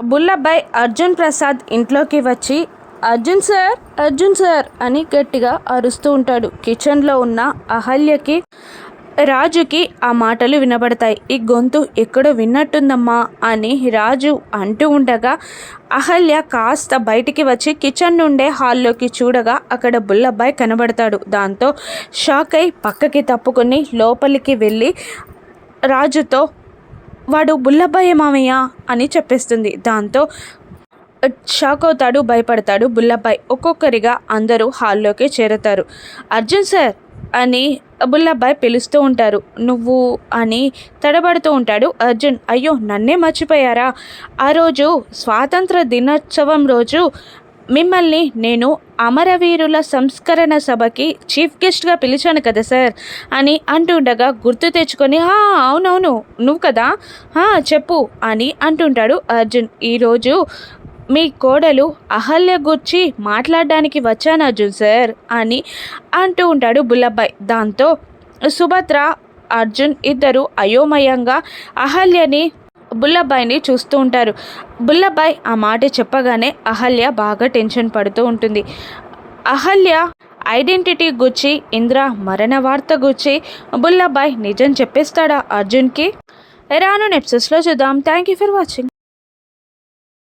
బుల్లబ్బాయ్ అర్జున్ ప్రసాద్ ఇంట్లోకి వచ్చి Arjun sir Arjun sir అని గట్టిగా అరుస్తూ ఉంటాడు. కిచెన్లో ఉన్న అహల్యకి రాజుకి ఆ మాటలు వినబడతాయి. ఈ గొంతు ఎక్కడో విన్నట్టుందమ్మా అని రాజు అంటూ ఉండగా అహల్య కాస్త బయటికి వచ్చి కిచెన్ నుండే హాల్లోకి చూడగా అక్కడ బుల్లబ్బాయ్ కనబడతాడు. దాంతో షాక్ అయి పక్కకి తప్పుకొని లోపలికి వెళ్ళి రాజుతో వాడు బుల్లబ్బాయే మామయ్య అని చెప్పేస్తుంది. దాంతో షాక్ అవుతాడు భయపడతాడు బుల్లబ్బాయి. ఒక్కొక్కరిగా అందరూ హాల్లోకి చేరతారు. అర్జున్ సార్ అని బుల్లబ్బాయి పిలుస్తూ ఉంటారు. నువ్వు అని తడబడుతూ ఉంటాడు అర్జున్. అయ్యో నన్నే మర్చిపోయారా? ఆ రోజు స్వాతంత్ర దినోత్సవం రోజు మిమ్మల్ని నేను అమరవీరుల సంస్కరణ సభకి చీఫ్ గెస్ట్గా పిలిచాను కదా సార్ అని అంటుండగా గుర్తు తెచ్చుకొని అవునవును నువ్వు కదా? చెప్పు అని అంటుంటాడు అర్జున్. ఈరోజు మీ కోడలు అహల్య గుర్చి మాట్లాడడానికి వచ్చాను అర్జున్ సార్ అని అంటూ ఉంటాడు బుల్లబ్బాయ్. దాంతో సుభద్ర అర్జున్ ఇద్దరు అయోమయంగా అహల్యని బుల్లబ్బాయిని చూస్తూ ఉంటారు. బుల్లబ్బాయ్ ఆ మాట చెప్పగానే అహల్య బాగా టెన్షన్ పడుతూ ఉంటుంది. అహల్య ఐడెంటిటీ గుచ్చి ఇంద్ర మరణ వార్త గుచ్చి బుల్లబ్బాయ్ నిజం చెప్పేస్తాడా అర్జున్కి? రాను నెప్సెస్లో చూద్దాం. Thank you for watching.